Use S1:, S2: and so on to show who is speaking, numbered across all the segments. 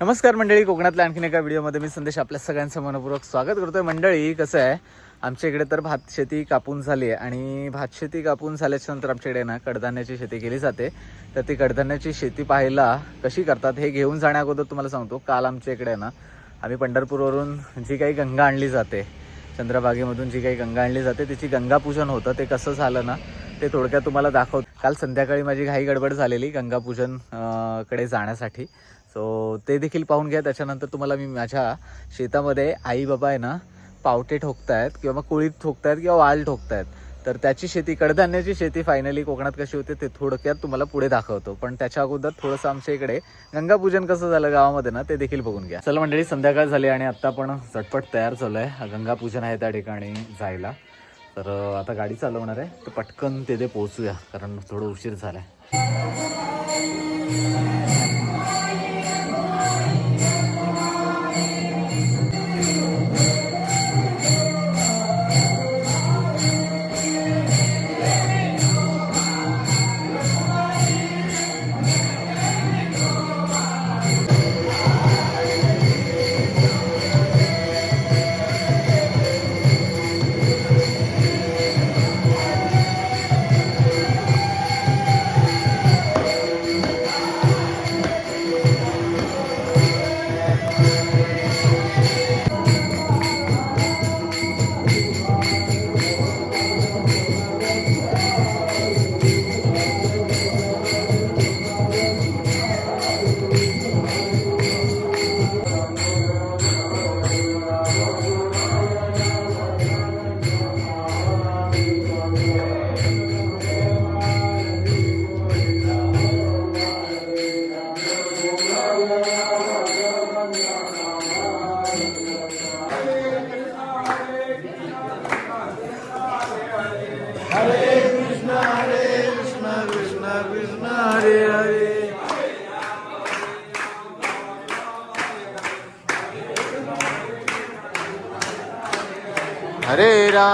S1: नमस्कार मंडळी कोकणातल्या आणखीन एका व्हिडिओमध्ये मी संदेश आपल्या सगळ्यांचं मनपूर्वक स्वागत करतोय. मंडळी कसं आहे? आमच्या इकडे तर भात शेती कापून झाली आहे आणि भात शेती कापून झाल्याच्यानंतर आमच्याकडे ना कडधान्याची शेती केली जाते. तर ती कडधान्याची शेती पाहायला कशी करतात हे घेऊन जाण्याअगोदर तुम्हाला सांगतो. काल आमच्या इकडे ना आम्ही पंढरपूरवरून जी काही गंगा आणली जाते चंद्रभागेमधून जी काही गंगा आणली जाते तिची गंगापूजन होतं. ते कसं झालं ना ते थोडक्यात तुम्हाला दाखवत. काल संध्याकाळी माझी घाई गडबड झालेली गंगापूजनकडे जाण्यासाठी. सो ते देखील पाहून घ्या. त्याच्यानंतर तुम्हाला मी माझ्या शेतामध्ये आई बाबा आहे ना पावटे ठोकतायत किंवा मग कोळीत ठोकतायत किंवा वाल ठोकतायत. तर त्याची शेती कडधान्याची शेती फायनली कोकणात कशी होते ते थोडक्यात तुम्हाला पुढे दाखवतो. पण त्याच्या अगोदर थोडंसं आमच्या इकडे गंगापूजन कसं झालं गावामध्ये ना ते देखील बघून घ्या. चला मंडळी संध्याकाळ झाली आणि आत्ता आपण झटपट तयार झालो आहे गंगापूजन आहे त्या ठिकाणी जायला. तर आता गाडी चालवणार आहे. तर पटकन तिथे पोहोचूया कारण थोडं उशीर झाला आहे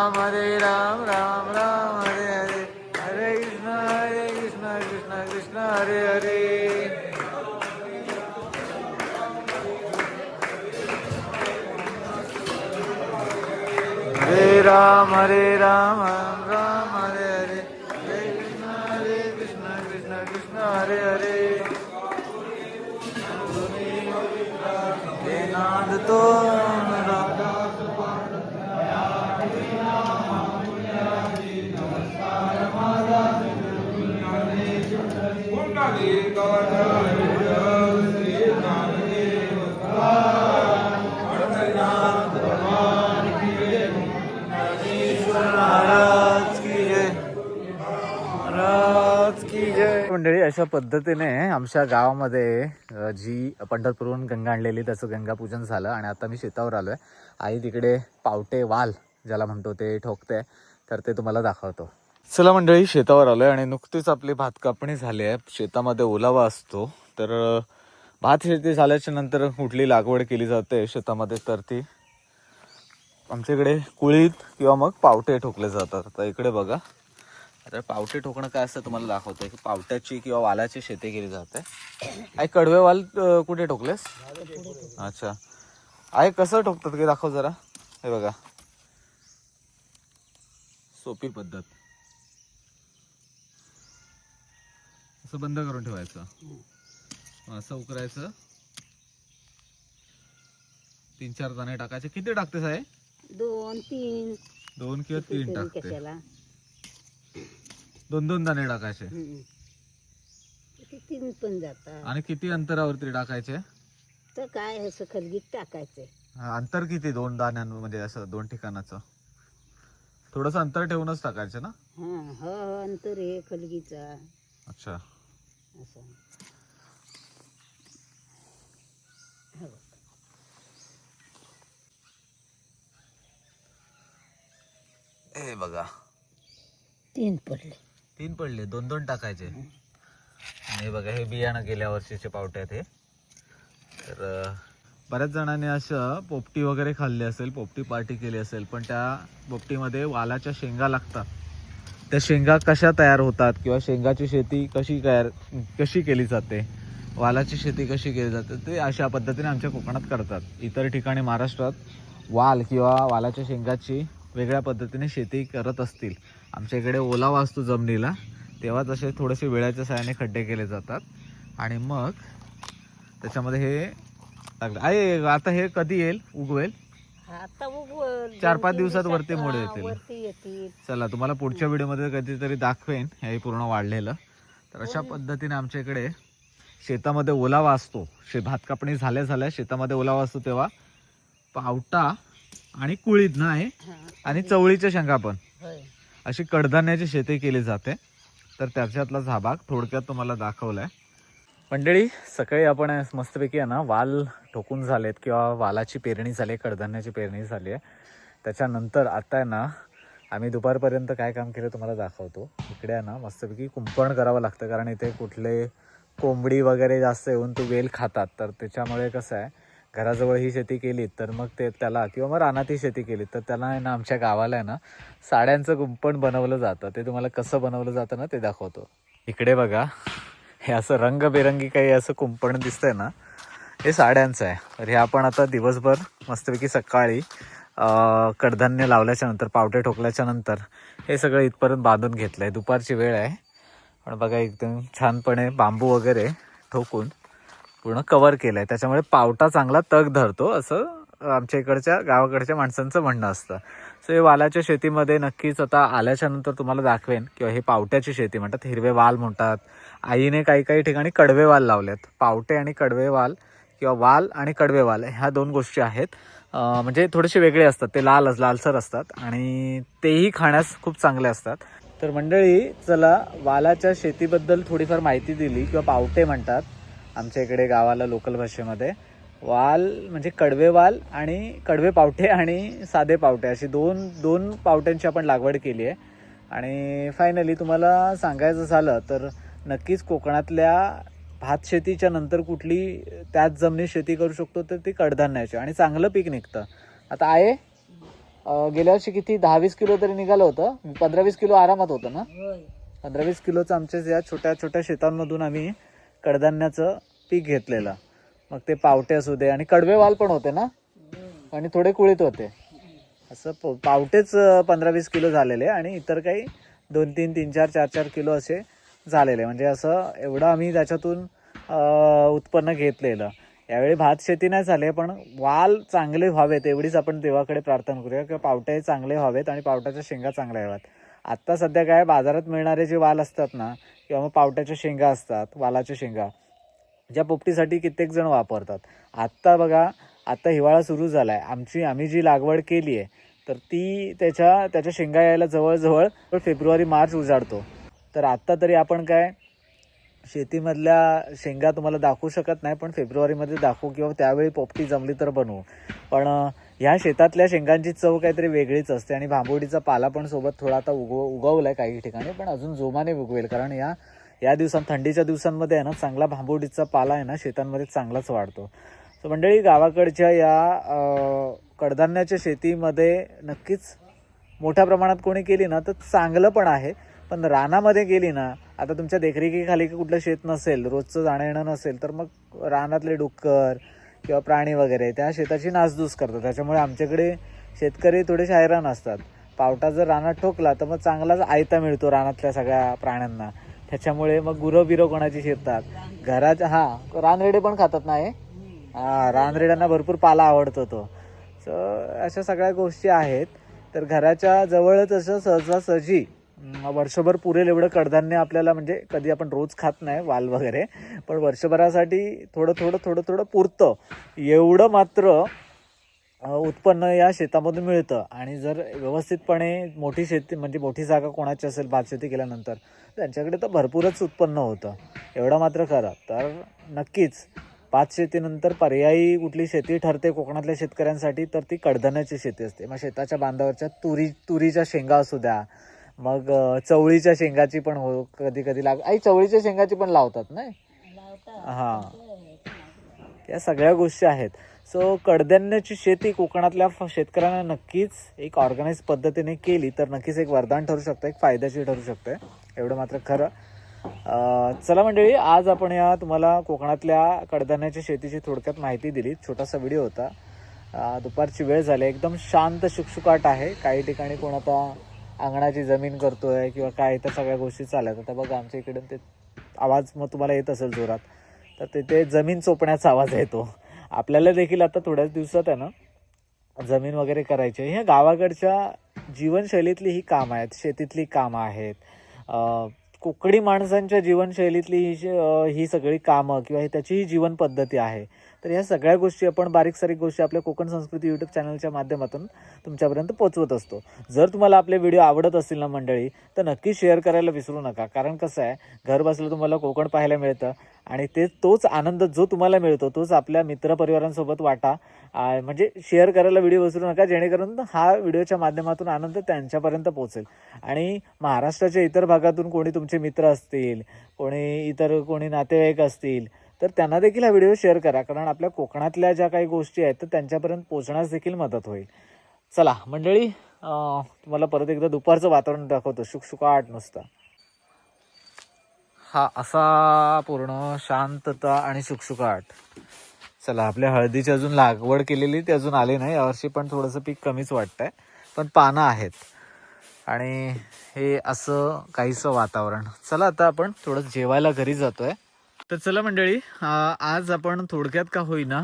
S1: राम हरे राम राम राम हरे हरे. हरे कृष्ण हरे कृष्ण कृष्ण कृष्ण हरे हरे. हरे राम हरे राम राम राम हरे हरे. हरे कृष्ण हरे कृष्ण कृष्ण कृष्ण हरे हरे. हे नाद तो मंडळी अशा पद्धतीने आमच्या गावामध्ये जी पंढरपूरहून गंगा आणलेली त्याचं गंगापूजन झालं आणि आता मी शेतावर आलो आहे आई तिकडे पावटे वाल ज्याला म्हणतो ते ठोकते तर ते तुम्हाला दाखवतो. चला मंडळी शेतावर आलोय आणि नुकतीच आपली भात कापणी झाली आहे. शेतामध्ये ओलावा असतो तर भात शेती झाल्याच्यानंतर कुठली लागवड केली जाते शेतामध्ये तर ती आमच्याकडे कुळीत किंवा मग पावटे ठोकले जातात. आता इकडे बघा. आता पावटे ठोकणं काय असतं तुम्हाला दाखवतोय की पावट्याची किंवा वालाची शेती केली जाते. आई कडवे वाल अं, कुठे ठोकलेस? अच्छा. आई कसं ठोकतात की दाखव जरा. हे बघा. सोपी पद्धत. असं बंद करून ठेवायचं. असं उकरायचं. तीन चार दाणे टाकायचे. किती टाकतेस आहे
S2: दोन तीन.
S1: दोन किंवा तीन टाकते
S2: कशाला?
S1: दोन दोन दाणे टाकायचे.
S2: हम्म. तीन पण जातात.
S1: आणि किती अंतरावरती टाकायचे?
S2: तर काय असं खलगीत टाकायचं.
S1: हा, अंतर किती दोन दाण्यांमध्ये असं दोन ठिकाणाचं? थोडस अंतर ठेवूनच टाकायचं ना?
S2: हा हो हो अंतर आहे खलगीचा
S1: अच्छा.
S2: असं. हो.
S1: हे बघा.
S2: तीन पडले.
S1: तीन पडले दोन दोन टाकायचे. आणि बघा हे बियाणं गेल्या वर्षीचे पावटे आहेत हे. तर बऱ्याच जणांनी असं पोपटी वगैरे खाल्ली असेल पोपटी पार्टी केली असेल पण त्या पोपटीमध्ये वालाच्या शेंगा लागतात. त्या शेंगा कशा तयार होतात किंवा शेंगाची शेती कशी तयार कशी केली जाते? वालाची शेती कशी केली जाते? ते अशा पद्धतीने आमच्या कोकणात करतात. इतर ठिकाणी महाराष्ट्रात वाल किंवा वालाच्या शेंगाची वेगळ्या पद्धतीने शेती करत असतील. आमच्या इकडे ओलावा असतो जमिनीला. तेव्हा तसे थोडेसे वेळाच्या साहाय्याने खड्डे केले जातात. आणि मग त्याच्यामध्ये हे लागलं. आहे आता हे कधी येईल? उगवेल?
S2: आता उगवल.
S1: चार पाच दिवसात वरती मोड
S2: हा,
S1: येतील. चला तुम्हाला पुढच्या व्हिडिओमध्ये कधीतरी दाखवेन. हे पूर्ण वाढलेलं. तर अशा पद्धतीने आमच्या इकडे शेतामध्ये ओलावा असतो शे भात कापणी झाल्या झाल्या शेतामध्ये ओलावा असतो तेव्हा पावटा आणि कुळीत नाही
S2: हा,
S1: आणि चवळीच्या शेंगा पण. अशी कडधान्याची शेती केली जाते. तर त्याच्यातलाच हा भाग थोडक्यात तुम्हाला दाखवलाय. मंडळी सकाळी आपण मस्तपैकी आहे ना वाल ठोकून झालेत किंवा वालाची पेरणी झाली आहे कडधान्याची पेरणी झाली आहे. त्याच्यानंतर आता आहे ना आम्ही दुपारपर्यंत काय काम केलं तुम्हाला दाखवतो. इकडे आहे ना मस्तपैकी कुंपण करावं लागतं कारण इथे कुठले कोंबडी वगैरे जास्त येऊन तो वेल खातात. तर त्याच्यामुळे कसं आहे घराजवळ ही शेती केली तर मग ते त्याला किंवा मग रानात ही शेती केली तर त्याला आहे ना आमच्या गावाला आहे ना साड्यांचं कुंपण बनवलं जातं. ते तुम्हाला कसं बनवलं जातं ना ते दाखवतो. इकडे बघा हे असं रंगबेरंगी काही असं कुंपण दिसतंय ना हे साड्यांचं आहे. तर हे आपण आता दिवसभर मस्तपैकी सकाळी कडधान्य लावल्याच्या नंतर पावटे ठोकल्याच्या नंतर हे सगळं इथपर्यंत बांधून घेतलं आहे दुपारची वेळ आहे. पण बघा एकदम छानपणे बांबू वगैरे ठोकून पूर्ण कवर केलं आहे त्याच्यामुळे पावटा चांगला तग धरतो असं आमच्या इकडच्या गावाकडच्या माणसांचं म्हणणं असतं. सो हे वालाच्या शेतीमध्ये नक्कीच आता आल्याच्यानंतर तुम्हाला दाखवेन किंवा हे पावट्याची शेती म्हणतात हिरवे वाल म्हणतात. आईने काही काही ठिकाणी कडवे वाल लावलेत. पावटे आणि कडवे वाल किंवा वाल आणि कडवे वाल ह्या दोन गोष्टी आहेत. म्हणजे थोडेसे वेगळे असतात. ते लाल लालसर असतात आणि तेही खाण्यास खूप चांगले असतात. तर मंडळी चला वालाच्या शेतीबद्दल थोडीफार माहिती दिली किंवा पावटे म्हणतात. आमच्या इकडे गावाला लोकल भाषेमध्ये. वाल म्हणजे कडवे वाल आणि कडवे पावटे आणि साधे पावटे. अशी दोन दोन पावट्यांची आपण लागवड केली आहे. आणि फायनली तुम्हाला सांगायचं झालं तर नक्कीच कोकणातल्या भात शेतीच्या नंतर कुठली त्याच जमिनीत शेती करू शकतो तर ती कडधान्याची. आणि चांगलं पीक निघतं. आता आहे गेल्या वर्षी किती? दहा वीस किलो तरी निघालं होतं. पंधरा वीस किलो आरामात होतं ना? पंधरा वीस किलोचं आमच्या या छोट्या छोट्या शेतांमधून आम्ही कडधान्याचं पीक घेतलेलं. मग ते पावटे असू दे आणि कडवे वाल पण होते ना? आणि थोडे कुळीत होते. असं प- पावटेच पंधरा वीस किलो झालेले आणि इतर काही दोन तीन तीन चार चार चार किलो असे झालेले. म्हणजे असं एवढं आम्ही त्याच्यातून उत्पन्न घेतलेलं. यावेळी भात शेती नाही झाले पण वाल चांगले व्हावेत एवढीच आपण देवाकडे प्रार्थना करूया किंवा पावटे चांगले व्हावेत आणि पावट्याच्या शेंगा चांगल्या व्हाव्यात. आत्ता सध्या काय बाजारात मिळणारे जे वाल असतात ना किंवा मग पावट्याच्या शेंगा असतात वालाच्या शेंगा ज्या पोपटीसाठी कित्येक जण वापरतात. आत्ता बघा आत्ता हिवाळा सुरू झाला आहे आमची आम्ही जी लागवड केली आहे तर ती त्याच्या त्याच्या शेंगा यायला जवळजवळ फेब्रुवारी मार्च उजाडतो. तर आत्ता तरी आपण काय शेतीमधल्या शेंगा तुम्हाला दाखवू शकत नाही पण फेब्रुवारीमध्ये दाखवू किंवा त्यावेळी पोपटी जमली तर बनवू. पण ह्या शेतातल्या शेंगांची चव काहीतरी वेगळीच असते आणि भांबोडीचा पाला पण सोबत थोडा आता उगव उगवलाय काही ठिकाणी पण अजून जोमाने उगवेल. कारण या या दिवसांत थंडीच्या दिवसांमध्ये आहे ना चांगला भांबोडीचा पाला आहे ना शेतांमध्ये चांगलाच वाढतो. तर मंडळी गावाकडच्या या कडधान्याच्या शेतीमध्ये नक्कीच मोठ्या प्रमाणात कोणी केली ना तर चांगलं पण आहे. पण रानामध्ये गेली ना आता तुमच्या देखरेखीखाली कुठलं शेत नसेल रोजचं जाणं येणं नसेल तर मग रानातले डुक्कर किंवा प्राणी वगैरे त्या शेताची नासधूस करतात. त्याच्यामुळे आमच्याकडे शेतकरी थोडे हैराण असतात. पावटा जर रानात ठोकला तर मग चांगलाच आयता मिळतो रानातल्या सगळ्या प्राण्यांना. त्याच्यामुळे मग गुरं बिरं कोणाची शिरतात? घराच्या हां रानरेडे पण खातात ना हे? हा रानरेड्यांना भरपूर पाला आवडतो तो. सो अशा सगळ्या गोष्टी आहेत. तर घराच्या जवळच असं सहजासहजी वर्षभर पुरेल एवढं कडधान्य आपल्याला म्हणजे कधी आपण रोज खात नाही वाल वगैरे. पण वर्षभरासाठी थोडं थोडं थोडं थोडं पुरतं. एवढं मात्र उत्पन्न या शेतामधून मिळतं. आणि जर व्यवस्थितपणे मोठी शेती म्हणजे मोठी जागा कोणाची असेल भात शेती केल्यानंतर त्यांच्याकडे तर भरपूरच उत्पन्न होतं. एवढं मात्र खरं. तर नक्कीच भात शेतीनंतर पर्यायी कुठली शेती ठरते कोकणातल्या शेतकऱ्यांसाठी तर ती कडधान्याची शेती असते. मग शेताच्या बांधावरच्या तुरी तुरीच्या शेंगा असू द्या मग चवळीच्या शेंगाची पण हो कधी कधी लाग आई चवळीच्या शेंगाची पण लावतात नाही. हां. या सगळ्या गोष्टी आहेत. सो कडधान्याची शेती कोकणातल्या फ- शेतकऱ्यांना नक्कीच एक ऑर्गनाईज पद्धतीने केली तर नक्कीच एक वरदान ठरू शकतं एक फायद्याची ठरू शकते. एवढं मात्र खरं. चला मंडळी आज आपण या तुम्हाला कोकणातल्या कडधान्याच्या शेतीची थोडक्यात माहिती दिली. छोटासा व्हिडिओ होता. दुपारची वेळ झाली. एकदम शांत शुकशुकाट आहे. काही ठिकाणी कोण आता अंगणाची जमीन करतोय किंवा काय त्या सगळ्या गोष्टी चालत. आता बघा आमच्या इकडे ते आवाज मग तुम्हाला येत असेल जोरात. तर तिथे जमीन चोपण्याचा आवाज येतो. आपल्याला देखील आता थोड्याच दिवसात आहे ना जमीन वगैरे करायची आहे. ह्या गावाकडच्या जीवनशैलीतली ही कामं आहेत शेतीतली कामं आहेत कोकणी माणसांच्या जीवनशैलीतली ही ही सगळी कामं किंवा ही त्याची ही जीवन पद्धती आहे तर या सगळ्या गोष्टी आपण बारीक सारीक गोष्टी आपल्या कोकण संस्कृती यूट्यूब चॅनलच्या माध्यमातून तुमच्यापर्यंत पोहोचवत असतो. जर तुम्हाला आपले व्हिडिओ आवडत असतील ना मंडळी तर नक्की शेअर करायला विसरू नका. कारण कसं आहे घर बसलं तुम्हाला कोकण पाहायला मिळतं आणि ते तोच आनंद जो तुम्हाला मिळतो तोच आपल्या मित्रपरिवारांसोबत वाटा म्हणजे शेअर करायला व्हिडिओ विसरू नका. जेणेकरून हा व्हिडिओच्या माध्यमातून आनंद त्यांच्यापर्यंत पोहोचेल. आणि महाराष्ट्राच्या इतर भागातून कोणी तुमचे मित्र असतील कोणी इतर कोणी नातेवाईक असतील तर त्यांना देखील हा व्हिडिओ शेअर करा कारण आपल्या कोकणातल्या ज्या काही गोष्टी आहेत तर त्यांच्यापर्यंत पोचण्यास देखील मदत होईल. चला मंडळी तुम्हाला परत एकदा दुपारचं वातावरण दाखवतो. शुकशुकाट नुसतं. हा असा पूर्ण शांतता आणि शुकशुकाट. चला आपल्या हळदीची अजून लागवड केलेली ती अजून आली नाही. यावर्षी पण थोडंसं पीक कमीच वाटतंय पण पानं आहेत. आणि हे असं काहीसं वातावरण. चला आता आपण थोडं जेवायला घरी जातोय. तर चला मंडळी आज आपण थोडक्यात का होईना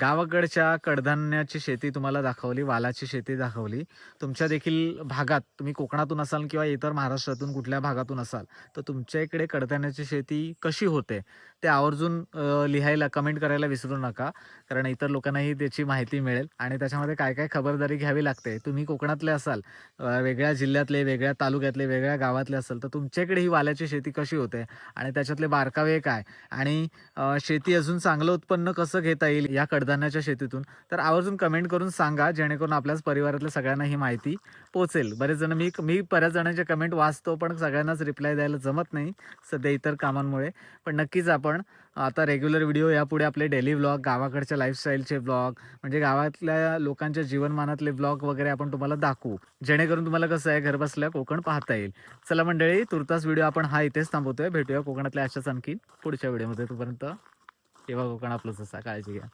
S1: गावाकडच्या कडधान्याची शेती तुम्हाला दाखवली वालाची शेती दाखवली. तुमच्या देखील भागात तुम्ही कोकणातून असाल किंवा इतर महाराष्ट्रातून कुठल्या भागातून असाल तर तुमच्या इकडे कडधान्याची शेती कशी होते? ते आवर्जून लिहायला कमेंट करायला विसरू नका. कारण इतर लोकांनाही त्याची माहिती मिळेल. आणि त्याच्यामध्ये काय काय खबरदारी घ्यावी लागते? तुम्ही कोकणातले असाल वेगळ्या जिल्ह्यातले वेगळ्या तालुक्यातले वेगळ्या गावातले असाल तर तुमच्याकडे ही वाल्याची शेती कशी होते? आणि त्याच्यातले बारकावे काय? आणि शेती अजून चांगलं उत्पन्न कसं घेता येईल या कडधान्याच्या शेतीतून? तर आवर्जून कमेंट करून सांगा जेणेकरून आपल्याच परिवारातल्या सगळ्यांना ही माहिती पोचेल. बरेच जण मी मी बऱ्याच जणांचे कमेंट वाचतो पण सगळ्यांनाच रिप्लाय द्यायला जमत नाही सध्या इतर कामांमुळे. पण नक्कीच आपण आता रेग्युलर व्हिडिओ यापुढे आपले डेली व्लॉग गावाकडच्या लाईफस्टाईलचे व्लॉग म्हणजे गावातल्या लोकांच्या जीवनमानातले व्लॉग वगैरे आपण तुम्हाला दाखवू. जेणेकरून तुम्हाला कसं आहे घरबसल्या कोकण पाहता येईल. चला मंडळी तुर्तास व्हिडिओ आपण हा इथेच थांबवतोय. भेटूया कोकणातल्या अशाच आणखी पुढच्या व्हिडिओमध्ये तोपर्यंत तेव्हा कोकण आपलंच असा काळजी घ्या.